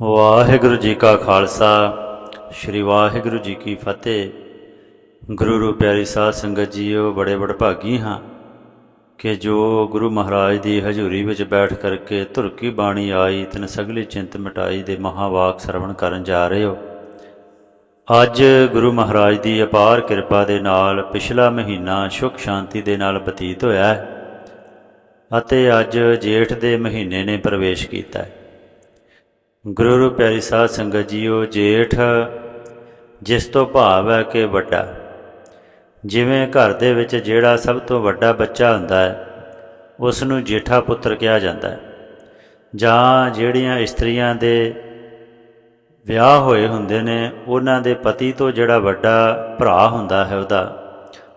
ਵਾਹਿਗੁਰੂ ਜੀ ਕਾ ਖਾਲਸਾ, ਸ੍ਰੀ ਵਾਹਿਗੁਰੂ ਜੀ ਕੀ ਫਤਿਹ। ਗੁਰੂ ਰੂਪ ਪਿਆਰੀ ਸਾਧ ਸੰਗਤ ਜੀਓ, ਬੜੇ ਵਡਭਾਗੀ ਹਾਂ ਕਿ ਜੋ ਗੁਰੂ ਮਹਾਰਾਜ ਦੀ ਹਜ਼ੂਰੀ ਵਿੱਚ ਬੈਠ ਕਰਕੇ ਧੁਰ ਕੀ ਬਾਣੀ ਆਈ, ਤਨ ਸਗਲੀ ਚਿੰਤ ਮਿਟਾਈ ਦੇ ਮਹਾਵਾਕ ਸਰਵਣ ਕਰਨ ਜਾ ਰਹੇ ਹੋ। ਅੱਜ ਗੁਰੂ ਮਹਾਰਾਜ ਦੀ ਅਪਾਰ ਕਿਰਪਾ ਦੇ ਨਾਲ ਪਿਛਲਾ ਮਹੀਨਾ ਸੁਖ ਸ਼ਾਂਤੀ ਦੇ ਨਾਲ ਬਤੀਤ ਹੋਇਆ ਹੈ ਅਤੇ ਅੱਜ ਜੇਠ ਦੇ ਮਹੀਨੇ ਨੇ ਪ੍ਰਵੇਸ਼ ਕੀਤਾ ਹੈ। ਗੁਰੂ ਰੂਪ ਪਿਆਰੀ ਸਾਧ ਸੰਗਤ ਜੀਓ, ਜੇਠ, ਜਿਸ ਤੋਂ ਭਾਵ ਹੈ ਕਿ ਵੱਡਾ। ਜਿਵੇਂ ਘਰ ਦੇ ਵਿੱਚ ਜਿਹੜਾ ਸਭ ਤੋਂ ਵੱਡਾ ਬੱਚਾ ਹੁੰਦਾ ਹੈ ਉਸ ਨੂੰ ਜੇਠਾ ਪੁੱਤਰ ਕਿਹਾ ਜਾਂਦਾ ਹੈ। ਜਾਂ ਜਿਹੜੀਆਂ ਇਸਤਰੀਆਂ ਦੇ ਵਿਆਹ ਹੋਏ ਹੁੰਦੇ ਨੇ, ਉਹਨਾਂ ਦੇ ਪਤੀ ਤੋਂ ਜਿਹੜਾ ਵੱਡਾ ਭਰਾ ਹੁੰਦਾ ਹੈ ਉਹਦਾ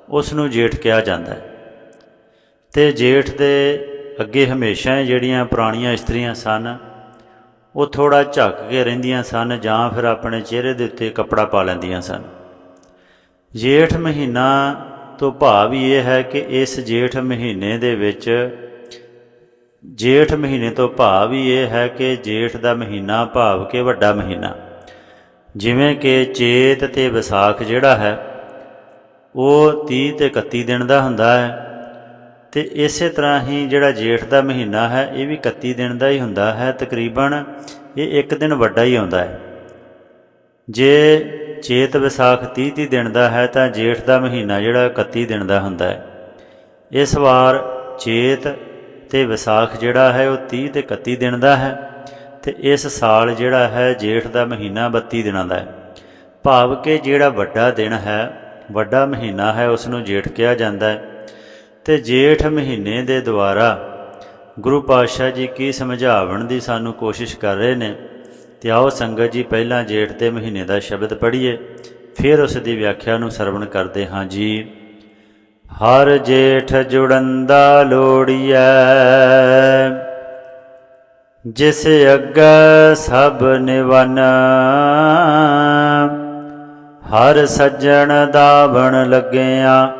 ਉਸ ਨੂੰ ਜੇਠ ਕਿਹਾ ਜਾਂਦਾ ਹੈ। ਤੇ ਜੇਠ ਦੇ ਅੱਗੇ ਹਮੇਸ਼ਾ ਹੀ ਜਿਹੜੀਆਂ ਪੁਰਾਣੀਆਂ ਇਸਤਰੀਆਂ ਸਨ ਉਹ ਥੋੜਾ ਝੱਕ ਕੇ ਰਹਿੰਦੀਆਂ ਸਨ ਜਾਂ ਫਿਰ ਆਪਣੇ ਚਿਹਰੇ ਦੇ ਉੱਤੇ ਕੱਪੜਾ ਪਾ ਲੈਂਦੀਆਂ ਸਨ। ਜੇਠ ਮਹੀਨਾ ਤੋਂ ਭਾਵ ਇਹ ਹੈ ਕਿ ਇਸ ਜੇਠ ਮਹੀਨੇ ਦੇ ਵਿੱਚ ਜੇਠ ਮਹੀਨੇ ਤੋਂ ਭਾਵ ਹੀ ਇਹ ਹੈ ਕਿ ਜੇਠ ਦਾ ਮਹੀਨਾ ਭਾਵ ਕਿ ਵੱਡਾ ਮਹੀਨਾ। ਜਿਵੇਂ ਕਿ ਚੇਤ ਤੇ ਵਿਸਾਖ ਜਿਹੜਾ ਹੈ, ਉਹ 30 ਤੇ 31 ਦਿਨ ਦਾ ਹੁੰਦਾ ਹੈ। ਤੇ ਇਸੇ ਤਰ੍ਹਾਂ ਹੀ ਜਿਹੜਾ ਜੇਠ ਦਾ ਮਹੀਨਾ ਹੈ, ਇਹ ਵੀ 31 ਦਿਨ ਦਾ ਹੀ ਹੁੰਦਾ ਹੈ। ਤਕਰੀਬਨ ਇਹ ਇੱਕ ਦਿਨ ਵੱਡਾ ਹੀ ਆਉਂਦਾ ਹੈ। ਜੇ ਚੇਤ ਵਿਸਾਖ 30 30 ਦਿਨ ਦਾ ਹੈ, ਤਾਂ ਜੇਠ ਦਾ ਮਹੀਨਾ ਜਿਹੜਾ 31 ਦਿਨ ਦਾ ਹੁੰਦਾ ਹੈ। ਇਸ ਵਾਰ ਚੇਤ ਤੇ ਵਿਸਾਖ ਜਿਹੜਾ ਹੈ, ਉਹ 30 ਤੇ 31 ਦਿਨ ਦਾ ਹੈ ਤੇ ਇਸ ਸਾਲ ਜਿਹੜਾ ਹੈ, ਜੇਠ ਦਾ ਮਹੀਨਾ 32 ਦਿਨਾਂ ਦਾ ਹੈ। ਭਾਵ ਕਿ ਜਿਹੜਾ ਵੱਡਾ ਦਿਨ ਹੈ, ਵੱਡਾ ਮਹੀਨਾ ਹੈ ਉਸ ਨੂੰ ਜੇਠ ਕਿਹਾ ਜਾਂਦਾ ਹੈ। ਤੇ ਜੇਠ ਮਹੀਨੇ ਦੇ ਦੁਆਰਾ ਗੁਰੂ ਪਾਤਸ਼ਾਹ ਜੀ ਕੀ ਸਮਝਾਵਣ ਦੀ ਸਾਨੂੰ ਕੋਸ਼ਿਸ਼ ਕਰ ਰਹੇ ਨੇ, ਤੇ ਆਓ ਸੰਗਤ ਜੀ ਪਹਿਲਾਂ ਜੇਠ ਦੇ ਮਹੀਨੇ ਦਾ ਸ਼ਬਦ ਪੜ੍ਹੀਏ, ਫਿਰ ਉਸ ਦੀ ਵਿਆਖਿਆ ਨੂੰ ਸਰਵਣ ਕਰਦੇ ਹਾਂ ਜੀ। ਹਰ ਜੇਠ ਜੁੜੰਦਾ ਲੋੜੀਐ, ਜਿਸ ਅੱਗੇ ਸਭ ਨਿਵਨ, ਹਰ ਸੱਜਣ ਦਾਵਣ ਲੱਗਿਆ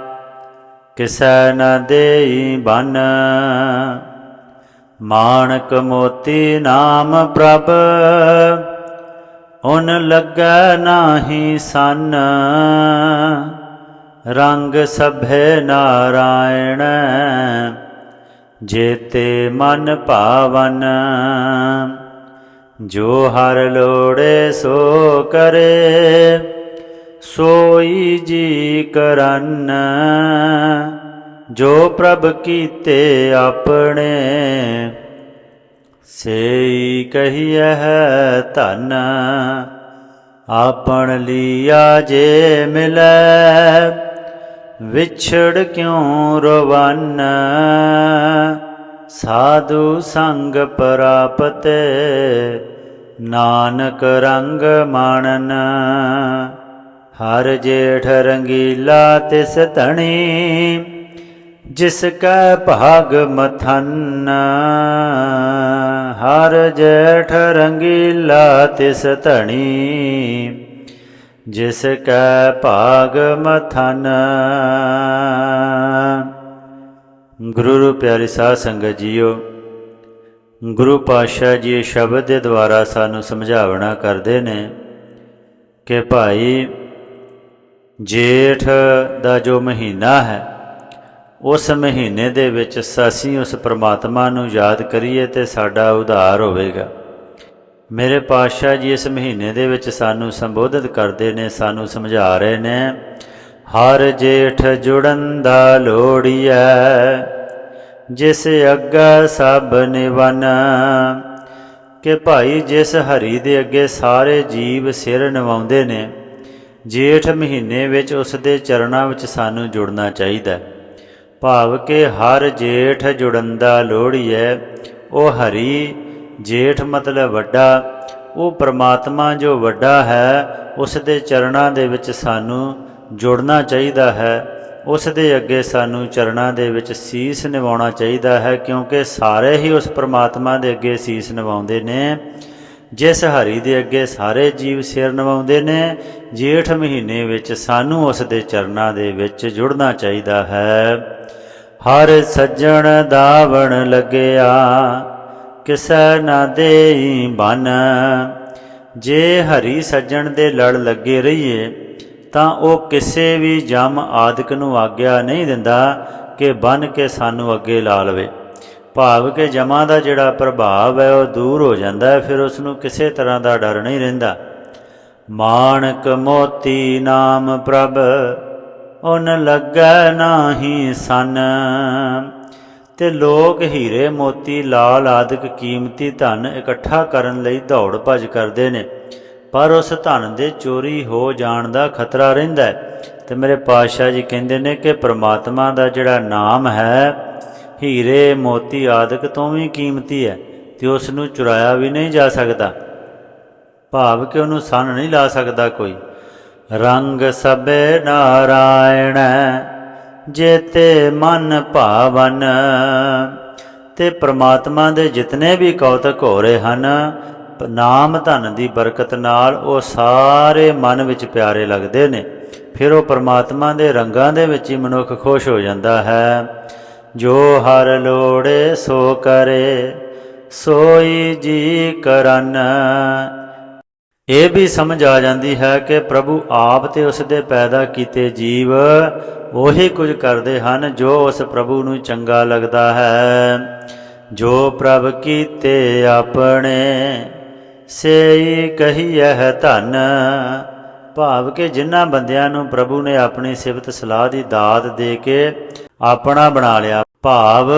ਕਿਸੈ ਨ ਦੇਈ ਬਨ। ਮਾਣਕ ਮੋਤੀ ਨਾਮ ਪ੍ਰਭ, ਉਨ ਲੱਗੈ ਨਾਹੀ ਸਨ। ਰੰਗ ਸਭੇ ਨਾਰਾਇਣ, ਜੇਤੇ ਮਨ ਭਾਵਨ ਜੋ ਹਰ ਲੋੜੇ ਸੋ ਕਰੇ ਸੋਈ ਜੀ ਕਰਨ, ਜੋ ਪ੍ਰਭ ਕੀਤੇ ਆਪਣੇ, ਸੇਈ ਕਹੀਐ ਧਨ, ਆਪਣ ਲੀਆ ਜੇ ਮਿਲੈ, ਵਿਛੜ ਕਿਉ ਰਵਨ? ਸਾਧੂ ਸੰਗ ਪ੍ਰਾਪਤੇ, ਨਾਨਕ ਰੰਗ ਮਾਣਨ। ਹਰ ਜੇਠ ਰੰਗੀਲਾ ਤਿਸ ਧਣੀ, ਜਿਸ ਕੈ ਭਾਗ ਮਥਨ। ਹਰ ਜੇਠ ਰੰਗੀਲਾ ਤਿਸ ਧਣੀ, ਜਿਸ ਕੈ ਭਾਗ ਮਥਨ। ਗੁਰੂ ਰੂ ਪਿਆਰੀ ਸਾਧ ਸੰਗਤ ਜੀਓ, ਗੁਰੂ ਪਾਤਸ਼ਾਹ ਜੀ ਸ਼ਬਦ ਦੇ ਦੁਆਰਾ ਸਾਨੂੰ ਸਮਝਾਵਣਾ ਕਰਦੇ ਨੇ ਕਿ ਭਾਈ ਜੇਠ ਦਾ ਜੋ ਮਹੀਨਾ ਹੈ, ਉਸ ਮਹੀਨੇ ਦੇ ਵਿੱਚ ਅਸੀਂ ਉਸ ਪ੍ਰਮਾਤਮਾ ਨੂੰ ਯਾਦ ਕਰੀਏ ਤੇ ਸਾਡਾ ਉਧਾਰ ਹੋਵੇਗਾ। ਮੇਰੇ ਪਾਤਸ਼ਾਹ ਜੀ ਇਸ ਮਹੀਨੇ ਦੇ ਵਿੱਚ ਸਾਨੂੰ ਸੰਬੋਧਿਤ ਕਰਦੇ ਨੇ, ਸਾਨੂੰ ਸਮਝਾ ਰਹੇ ਨੇ, ਹਰ ਜੇਠ ਜੁੜਨ ਦਾ ਲੋੜੀਐ ਜਿਸ ਅੱਗਾ ਸਭ ਨਿਵਨ, ਕਿ ਭਾਈ ਜਿਸ ਹਰੀ ਦੇ ਅੱਗੇ ਸਾਰੇ ਜੀਵ ਸਿਰ ਨਿਵਾਉਂਦੇ ਨੇ ਜੇਠ ਮਹੀਨੇ ਵਿੱਚ ਉਸ ਦੇ ਚਰਨਾਂ ਵਿੱਚ ਸਾਨੂੰ ਜੁੜਨਾ ਚਾਹੀਦਾ ਭਾਵ ਕਿ ਹਰ ਜੇਠ ਜੁੜੰਦਾ ਲੋੜੀਐ ਉਹ ਹਰੀ, ਜੇਠ ਮਤਲਬ ਵੱਡਾ। ਉਹ ਪ੍ਰਮਾਤਮਾ ਜੋ ਵੱਡਾ ਹੈ ਉਸ ਦੇ ਚਰਨਾਂ ਦੇ ਵਿੱਚ ਸਾਨੂੰ ਜੁੜਨਾ ਚਾਹੀਦਾ ਹੈ। ਉਸ ਦੇ ਅੱਗੇ ਸਾਨੂੰ ਚਰਨਾਂ ਦੇ ਵਿੱਚ ਸੀਸ ਨਿਵਾਉਣਾ ਚਾਹੀਦਾ ਹੈ, ਕਿਉਂਕਿ ਸਾਰੇ ਹੀ ਉਸ ਪ੍ਰਮਾਤਮਾ ਦੇ ਅੱਗੇ ਸੀਸ ਨਿਵਾਉਂਦੇ ਨੇ। ਜਿਸ ਹਰੀ ਦੇ ਅੱਗੇ ਸਾਰੇ ਜੀਵ ਸਿਰ ਨਿਵਾਉਂਦੇ ਨੇ, ਜੇਠ ਮਹੀਨੇ ਵਿੱਚ ਸਾਨੂੰ ਉਸ ਦੇ ਚਰਨਾਂ ਦੇ ਵਿੱਚ ਜੁੜਨਾ ਚਾਹੀਦਾ ਹੈ। ਹਰ ਸੱਜਣ ਦਾਵਣ ਲੱਗਿਆ, ਕਿਸੈ ਨਾ ਦੇਈ ਬਨ। ਜੇ ਹਰੀ ਸੱਜਣ ਦੇ ਲੜ ਲੱਗੇ ਰਹੀਏ, ਤਾਂ ਉਹ ਕਿਸੇ ਵੀ ਜਮ ਆਦਿਕ ਨੂੰ ਆਗਿਆ ਨਹੀਂ ਦਿੰਦਾ ਕਿ ਬਨ ਕੇ ਸਾਨੂੰ ਅੱਗੇ ਲਾ ਲਵੇ। ਭਾਵ ਕਿ ਜਮਾਂ ਦਾ ਜਿਹੜਾ ਪ੍ਰਭਾਵ ਹੈ ਉਹ ਦੂਰ ਹੋ ਜਾਂਦਾ ਹੈ, ਫਿਰ ਉਸ ਨੂੰ ਕਿਸੇ ਤਰ੍ਹਾਂ ਦਾ ਡਰ ਨਹੀਂ ਰਹਿੰਦਾ। ਮਾਣਕ ਮੋਤੀ ਨਾਮ ਪ੍ਰਭ, ਉਨ ਲੱਗੈ ਨਾਹੀ ਸਨ। ਤੇ ਲੋਕ ਹੀਰੇ ਮੋਤੀ ਲਾਲ ਆਦਿਕ ਕੀਮਤੀ ਧਨ ਇਕੱਠਾ ਕਰਨ ਲਈ ਦੌੜ ਭੱਜ ਕਰਦੇ ਨੇ। ਪਰ ਉਸ ਧਨ ਦੇ ਚੋਰੀ ਹੋ ਜਾਣ ਦਾ ਖਤਰਾ ਰਹਿੰਦਾ ਹੈ। ਤੇ ਮੇਰੇ ਪਾਤਸ਼ਾਹ ਜੀ ਕਹਿੰਦੇ ਨੇ ਕਿ ਪ੍ਰਮਾਤਮਾ ਦਾ ਜਿਹੜਾ ਨਾਮ ਹੈ ਹੀਰੇ ਮੋਤੀ ਆਦਿਕ ਤੋਂ ਵੀ ਕੀਮਤੀ ਹੈ ਤੇ ਉਸ ਨੂੰ ਚੁਰਾਇਆ ਵੀ ਨਹੀਂ ਜਾ ਸਕਦਾ। ਭਾਵ ਕਿ ਉਹਨੂੰ ਸੰਨ ਨਹੀਂ ਲਾ ਸਕਦਾ ਕੋਈ। ਰੰਗ ਸਬੇ ਨਾਰਾਇਣ ਜੇਤੇ ਮਨ ਭਾਵਨ, ਤੇ ਪ੍ਰਮਾਤਮਾ ਦੇ ਜਿਤਨੇ ਵੀ ਕੌਤਕ ਹੋ ਰਹੇ ਹਨ ਪ- ਨਾਮ ਧਨ ਦੀ ਬਰਕਤ ਨਾਲ ਉਹ ਸਾਰੇ ਮਨ ਵਿੱਚ ਪਿਆਰੇ ਲੱਗਦੇ ਨੇ। ਫਿਰ ਉਹ ਪ੍ਰਮਾਤਮਾ ਦੇ ਰੰਗਾਂ ਦੇ ਵਿੱਚ ਹੀ ਮਨੁੱਖ ਖੁਸ਼ ਹੋ ਜਾਂਦਾ ਹੈ। ਜੋ ਹਰ ਲੋੜੇ ਸੋ ਕਰੇ, ਸੋਈ ਜੀ ਕਰਨ। ਇਹ ਵੀ ਸਮਝ ਆ ਜਾਂਦੀ ਹੈ ਕਿ ਪ੍ਰਭੂ ਆਪ ਤੇ ਉਸ ਦੇ ਪੈਦਾ ਕੀਤੇ ਜੀਵ ਉਹੀ ਕੁਝ ਕਰਦੇ ਹਨ ਜੋ ਉਸ ਪ੍ਰਭੂ ਨੂੰ ਚੰਗਾ ਲੱਗਦਾ ਹੈ। ਜੋ ਪ੍ਰਭ ਕੀਤੇ ਆਪਣੇ, ਸੇਈ ਕਹੀਐ ਧਨ। ਭਾਵ ਕਿ ਜਿਨ੍ਹਾਂ ਬੰਦਿਆਂ ਨੂੰ ਪ੍ਰਭੂ ਨੇ ਆਪਣੀ ਸਿਫਤ ਸਲਾਹ ਦੀ ਦਾਤ ਦੇ ਕੇ ਆਪਣਾ ਬਣਾ ਲਿਆ। ਭਾਵ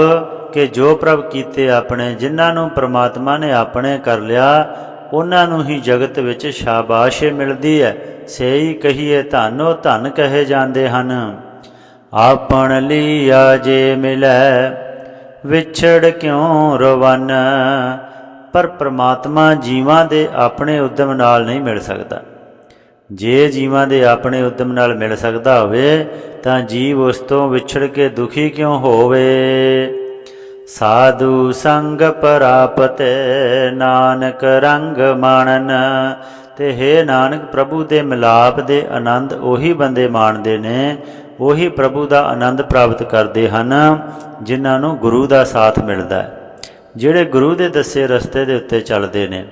ਕਿ ਜੋ ਪ੍ਰਭ ਕੀਤੇ ਆਪਣੇ, ਜਿਨ੍ਹਾਂ ਨੂੰ ਪ੍ਰਮਾਤਮਾ ਨੇ ਆਪਣੇ ਕਰ ਲਿਆ, ਉਹਨਾਂ ਨੂੰ ਹੀ ਜਗਤ ਵਿੱਚ ਸ਼ਾਬਾਸ਼ ਮਿਲਦੀ ਹੈ। ਸਹੀ ਕਹੀਏ ਧਨ ਉਹ ਧਨ ਕਹੇ ਜਾਂਦੇ ਹਨ। ਆਪਣ ਲੀਆ ਜੇ ਮਿਲੈ, ਵਿਛੜ ਕਿਉ ਰਵਨ? ਪਰ ਪ੍ਰਮਾਤਮਾ ਜੀਵਾਂ ਦੇ ਆਪਣੇ ਉਦਮ ਨਾਲ ਨਹੀਂ ਮਿਲ ਸਕਦਾ। ਜੇ ਜੀਵਾਂ ਦੇ ਆਪਣੇ ਉਦਮ ਨਾਲ ਮਿਲ ਸਕਦਾ ਹੋਵੇ, ਤਾਂ ਜੀਵ ਉਸ ਤੋਂ ਵਿਛੜ ਕੇ ਦੁਖੀ ਕਿਉਂ ਹੋਵੇ? ਸਾਧੂ ਸੰਗ ਪ੍ਰਾਪਤ, ਨਾਨਕ ਰੰਗ ਮਾਣਨ। ਤੇ ਹੈ ਨਾਨਕ, ਪ੍ਰਭੂ ਦੇ ਮਿਲਾਪ ਦੇ ਆਨੰਦ ਉਹੀ ਬੰਦੇ ਮਾਣਦੇ ਨੇ, ਉਹੀ ਪ੍ਰਭੂ ਦਾ ਆਨੰਦ ਪ੍ਰਾਪਤ ਕਰਦੇ ਹਨ, ਜਿਨ੍ਹਾਂ ਨੂੰ ਗੁਰੂ ਦਾ ਸਾਥ ਮਿਲਦਾ ਹੈ, ਜਿਹੜੇ ਗੁਰੂ ਦੇ ਦੱਸੇ ਰਸਤੇ ਦੇ ਉੱਤੇ ਚੱਲਦੇ ਨੇ।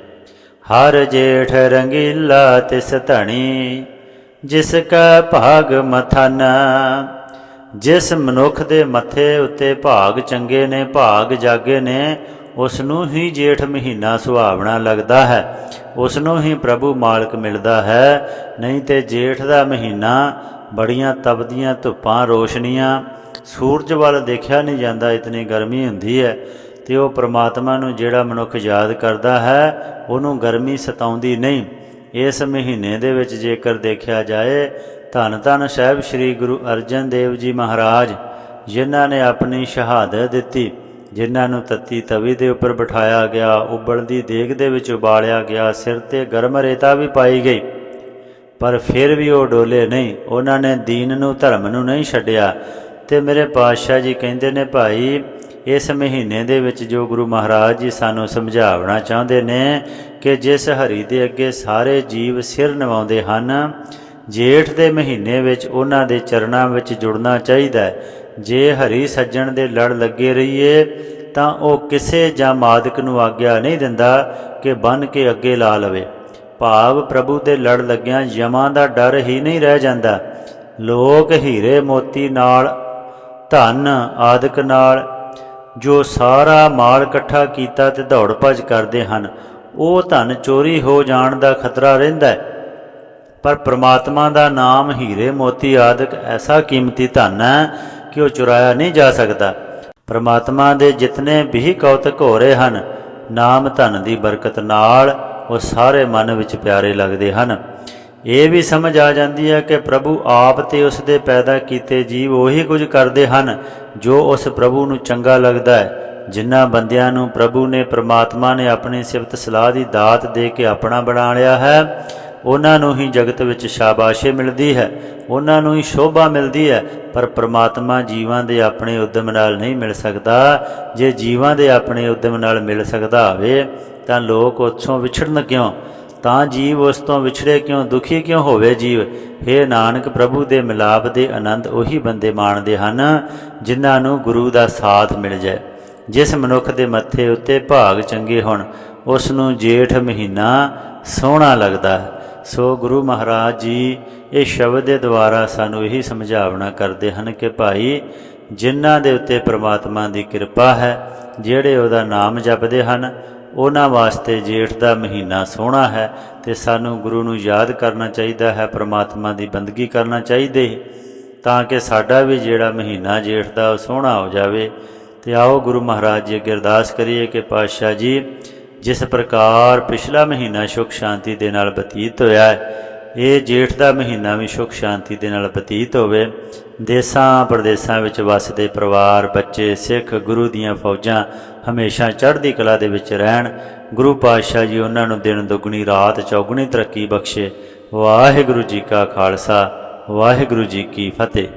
ਹਰ ਜੇਠ ਰੰਗੀਲਾ ਤਿਸ ਧਣੀ, ਜਿਸ ਕਾ ਭਾਗ ਮਥਨ, ਜਿਸ ਮਨੁੱਖ ਦੇ ਮੱਥੇ ਉੱਤੇ ਭਾਗ ਚੰਗੇ ਨੇ, ਭਾਗ ਜਾਗੇ ਨੇ ਉਸ ਨੂੰ ਹੀ ਜੇਠ ਮਹੀਨਾ ਸੁਹਾਵਣਾ ਲੱਗਦਾ ਹੈ ਉਸ ਨੂੰ ਹੀ ਪ੍ਰਭੂ ਮਾਲਕ ਮਿਲਦਾ ਹੈ, ਨਹੀਂ ਤੇ ਜੇਠ ਦਾ ਮਹੀਨਾ ਬੜੀਆਂ ਤਪਦੀਆਂ ਧੁੱਪਾਂ ਰੋਸ਼ਨੀਆਂ, ਸੂਰਜ ਵੱਲ ਦੇਖਿਆ ਨਹੀਂ ਜਾਂਦਾ, ਇਤਨੀ ਗਰਮੀ ਹੁੰਦੀ ਹੈ। ਤੇ ਉਹ ਪ੍ਰਮਾਤਮਾ ਨੂੰ ਜਿਹੜਾ ਮਨੁੱਖ ਯਾਦ ਕਰਦਾ ਹੈ, ਉਹਨੂੰ ਗਰਮੀ ਸਤਾਉਂਦੀ ਨਹੀਂ। ਇਸ ਮਹੀਨੇ ਦੇ ਵਿੱਚ ਜੇਕਰ ਦੇਖਿਆ ਜਾਏ, ਧੰਨ ਧੰਨ ਸਾਹਿਬ ਸ੍ਰੀ ਗੁਰੂ ਅਰਜਨ ਦੇਵ ਜੀ ਮਹਾਰਾਜ, ਜਿਨ੍ਹਾਂ ਨੇ ਆਪਣੀ ਸ਼ਹਾਦਤ ਦਿੱਤੀ, ਜਿਨ੍ਹਾਂ ਨੂੰ ਤੱਤੀ ਤਵੀ ਦੇ ਉੱਪਰ ਬਿਠਾਇਆ ਗਿਆ, ਉਬਲਦੀ ਦੇਗ ਦੇ ਵਿੱਚ ਉਬਾਲਿਆ ਗਿਆ, ਸਿਰ ਤੇ ਗਰਮ ਰੇਤਾ ਵੀ ਪਾਈ ਗਈ। ਪਰ ਫਿਰ ਵੀ ਉਹ ਡੋਲੇ ਨਹੀਂ, ਉਹਨਾਂ ਨੇ ਦੀਨ ਨੂੰ, ਧਰਮ ਨੂੰ ਨਹੀਂ ਛੱਡਿਆ। ਤੇ ਮੇਰੇ ਪਾਤਸ਼ਾਹ ਜੀ ਕਹਿੰਦੇ ਨੇ, ਭਾਈ ਇਸ ਮਹੀਨੇ ਦੇ ਵਿੱਚ ਜੋ ਗੁਰੂ ਮਹਾਰਾਜ ਜੀ ਸਾਨੂੰ ਸਮਝਾਉਣਾ ਚਾਹੁੰਦੇ ਨੇ ਕਿ ਜਿਸ ਹਰੀ ਦੇ ਅੱਗੇ ਸਾਰੇ ਜੀਵ ਸਿਰ ਨਿਵਾਉਂਦੇ ਹਨ, ਜੇਠ ਦੇ ਮਹੀਨੇ ਵਿੱਚ ਉਹਨਾਂ ਦੇ ਚਰਨਾਂ ਵਿੱਚ ਜੁੜਨਾ ਚਾਹੀਦਾ ਹੈ। ਜੇ ਹਰੀ ਸੱਜਣ ਦੇ ਲੜ ਲੱਗੇ ਰਹੀਏ, ਤਾਂ ਉਹ ਕਿਸੇ ਜਾਂ ਮਾਦਕ ਨੂੰ ਆਗਿਆ ਨਹੀਂ ਦਿੰਦਾ ਕਿ ਬਨ ਕੇ ਅੱਗੇ ਲਾ ਲਵੇ। ਭਾਵ ਪ੍ਰਭੂ ਦੇ ਲੜ ਲੱਗਿਆਂ ਯਮਾਂ ਦਾ ਡਰ ਹੀ ਨਹੀਂ ਰਹਿ ਜਾਂਦਾ। ਲੋਕ ਹੀਰੇ ਮੋਤੀ ਨਾਲ, ਧਨ ਆਦਿਕ ਨਾਲ ਜੋ ਸਾਰਾ ਮਾਲ ਇਕੱਠਾ ਕੀਤਾ ਤੇ ਦੌੜ ਭੱਜ ਕਰਦੇ ਹਨ, ਉਹ ਧਨ ਚੋਰੀ ਹੋ ਜਾਣ ਦਾ ਖਤਰਾ ਰਹਿੰਦਾ ਹੈ। ਪਰ ਪ੍ਰਮਾਤਮਾ ਦਾ ਨਾਮ ਹੀਰੇ ਮੋਤੀ ਆਦਿਕ ਐਸਾ ਕੀਮਤੀ ਧਨ ਹੈ ਕਿ ਉਹ ਚੁਰਾਇਆ ਨਹੀਂ ਜਾ ਸਕਦਾ। ਪ੍ਰਮਾਤਮਾ ਦੇ ਜਿਤਨੇ ਵੀ ਕੌਤਕ ਹੋ ਰਹੇ ਹਨ, ਨਾਮ ਧਨ ਦੀ ਬਰਕਤ ਨਾਲ ਉਹ ਸਾਰੇ ਮਨ ਵਿੱਚ ਪਿਆਰੇ ਲੱਗਦੇ ਹਨ। ਇਹ ਵੀ ਸਮਝ ਆ ਜਾਂਦੀ ਹੈ ਕਿ ਪ੍ਰਭੂ ਆਪ ਤੇ ਉਸ ਦੇ ਪੈਦਾ ਕੀਤੇ ਜੀਵ ਉਹੀ ਕੁਝ ਕਰਦੇ ਹਨ ਜੋ ਉਸ ਪ੍ਰਭੂ ਨੂੰ ਚੰਗਾ ਲੱਗਦਾ ਹੈ, ਜਿਨ੍ਹਾਂ ਬੰਦਿਆਂ ਨੂੰ ਪ੍ਰਭੂ ਨੇ ਪ੍ਰਮਾਤਮਾ ਨੇ ਆਪਣੀ ਸਿਫਤ ਸਲਾਹ ਦੀ ਦਾਤ ਦੇ ਕੇ ਆਪਣਾ ਬਣਾ ਲਿਆ ਹੈ। ਉਹਨਾਂ ਨੂੰ ਹੀ ਜਗਤ ਵਿੱਚ ਸ਼ਾਬਾਸ਼ੇ ਮਿਲਦੀ ਹੈ, ਉਹਨਾਂ ਨੂੰ ਹੀ ਸ਼ੋਭਾ ਮਿਲਦੀ ਹੈ, ਪਰ ਪ੍ਰਮਾਤਮਾ ਜੀਵਾਂ ਦੇ ਆਪਣੇ ਉਦਮ ਨਾਲ ਨਹੀਂ ਮਿਲ ਸਕਦਾ। ਜੇ ਜੀਵਾਂ ਦੇ ਆਪਣੇ ਉਦਮ ਨਾਲ ਮਿਲ ਸਕਦਾ ਹੋਵੇ, ਤਾਂ ਲੋਕ ਉੱਥੋਂ ਵਿਛੜਨ ਕਿਉਂ? ਤਾਂ ਜੀਵ ਉਸ ਤੋਂ ਵਿਛੜੇ ਕਿਉਂ, ਦੁਖੀ ਕਿਉਂ ਹੋਵੇ ਜੀਵ? हे ਨਾਨਕ ਪ੍ਰਭੂ ਦੇ ਮਿਲਾਪ ਦੇ ਆਨੰਦ ਉਹੀ ਬੰਦੇ ਮਾਣਦੇ ਹਨ, ਜਿਨ੍ਹਾਂ ਨੂੰ ਗੁਰੂ ਦਾ ਸਾਥ ਮਿਲ ਜਾਏ। ਜਿਸ ਮਨੁੱਖ ਦੇ ਮੱਥੇ ਉੱਤੇ ਭਾਗ ਚੰਗੇ ਹੋਣ, ਉਸ ਨੂੰ ਜੇਠ ਮਹੀਨਾ ਸੋਹਣਾ ਲੱਗਦਾ ਹੈ। ਸੋ ਗੁਰੂ ਮਹਾਰਾਜ ਜੀ, ਇਹ ਸ਼ਬਦ ਦੇ ਦੁਆਰਾ ਸਾਨੂੰ ਇਹੀ ਸਮਝਾਵਣਾ ਕਰਦੇ ਹਨ ਕਿ ਭਾਈ, ਜਿਨ੍ਹਾਂ ਦੇ ਉੱਤੇ ਪ੍ਰਮਾਤਮਾ ਦੀ ਕਿਰਪਾ ਹੈ, ਜਿਹੜੇ ਉਹਦਾ ਨਾਮ ਜਪਦੇ ਹਨ ਉਹਨਾਂ ਵਾਸਤੇ ਜੇਠ ਦਾ ਮਹੀਨਾ ਸੋਹਣਾ ਹੈ ਤੇ ਸਾਨੂੰ ਗੁਰੂ ਨੂੰ ਯਾਦ ਕਰਨਾ ਚਾਹੀਦਾ ਹੈ, ਪ੍ਰਮਾਤਮਾ ਦੀ ਬੰਦਗੀ ਕਰਨਾ ਚਾਹੀਦੀ ਹੈ ਤਾਂ ਕਿ ਸਾਡਾ ਵੀ ਜਿਹੜਾ ਮਹੀਨਾ ਜੇਠ ਦਾ ਉਹ ਸੋਹਣਾ ਹੋ ਜਾਵੇ। ਤੇ ਆਓ ਗੁਰੂ ਮਹਾਰਾਜ ਜੀ ਅੱਗੇ ਅਰਦਾਸ ਕਰੀਏ ਕਿ ਪਾਤਸ਼ਾਹ ਜੀ, ਜਿਸ ਪ੍ਰਕਾਰ ਪਿਛਲਾ ਮਹੀਨਾ ਸੁਖ ਸ਼ਾਂਤੀ ਦੇ ਨਾਲ ਬਤੀਤ ਹੋਇਆ ਹੈ ਇਹ ਜੇਠ ਦਾ ਮਹੀਨਾ ਵੀ ਸੁਖ ਸ਼ਾਂਤੀ ਦੇ ਨਾਲ ਬਤੀਤ ਹੋਵੇ। ਦੇਸਾਂ ਪ੍ਰਦੇਸਾਂ ਵਿੱਚ ਵਸਦੇ ਪਰਿਵਾਰ, ਬੱਚੇ, ਸਿੱਖ, ਗੁਰੂ ਦੀਆਂ ਫੌਜਾਂ ਹਮੇਸ਼ਾ ਚੜ੍ਹਦੀ ਕਲਾ ਦੇ ਵਿੱਚ ਰਹਿਣ। ਗੁਰੂ ਪਾਤਸ਼ਾਹ ਜੀ ਉਹਨਾਂ ਨੂੰ ਦਿਨ ਦੁੱਗਣੀ, ਰਾਤ ਚੌਗਣੀ ਤਰੱਕੀ ਬਖਸ਼ੇ। ਵਾਹਿਗੁਰੂ ਜੀ ਕਾ ਖਾਲਸਾ, ਵਾਹਿਗੁਰੂ ਜੀ ਕੀ ਫਤਿਹ।